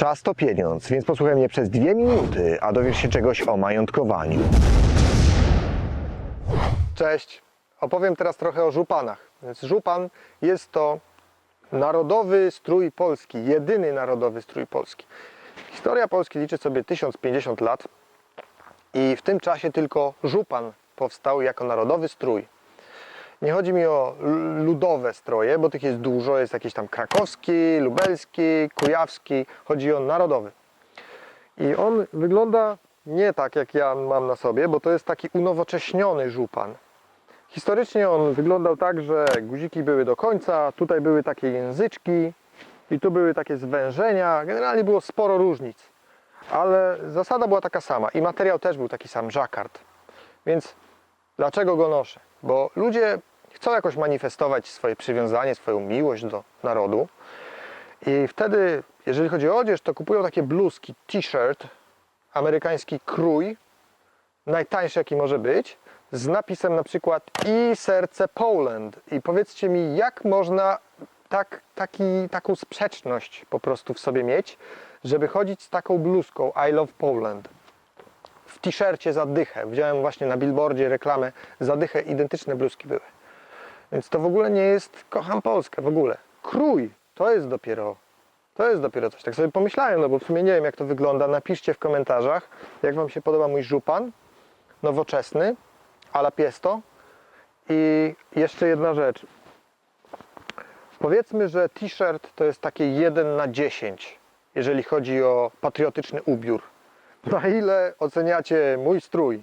Czas to pieniądz, więc posłuchaj mnie przez dwie minuty, a dowiesz się czegoś o majątkowaniu. Cześć. Opowiem teraz trochę o żupanach. Więc żupan jest to narodowy strój polski, jedyny narodowy strój polski. Historia Polski liczy sobie 1050 lat i w tym czasie tylko żupan powstał jako narodowy strój. Nie chodzi mi o ludowe stroje, bo tych jest dużo, jest jakiś tam krakowski, lubelski, kujawski, chodzi o narodowy. I on wygląda nie tak jak ja mam na sobie, bo to jest taki unowocześniony żupan. Historycznie on wyglądał tak, że guziki były do końca, tutaj były takie języczki i tu były takie zwężenia. Generalnie było sporo różnic, ale zasada była taka sama i materiał też był taki sam, żakard. Więc dlaczego go noszę? Bo ludzie chcą jakoś manifestować swoje przywiązanie, swoją miłość do narodu i wtedy, jeżeli chodzi o odzież, to kupują takie bluzki, t-shirt, amerykański krój, najtańszy jaki może być, z napisem na przykład i serce Poland. I powiedzcie mi, jak można tak, taki, taką sprzeczność po prostu w sobie mieć, żeby chodzić z taką bluzką I love Poland. W t-shircie za dychę. Widziałem właśnie na billboardzie reklamę za dychę, identyczne bluzki były. Więc to w ogóle nie jest kocham Polskę, w ogóle. Krój, to jest dopiero to jest dopiero coś. Tak sobie pomyślałem, no bo w sumie nie wiem jak to wygląda. Napiszcie w komentarzach, jak Wam się podoba mój żupan nowoczesny, ala piesto. I jeszcze jedna rzecz. Powiedzmy, że t-shirt to jest takie 1 na 10, jeżeli chodzi o patriotyczny ubiór. Na ile oceniacie mój strój?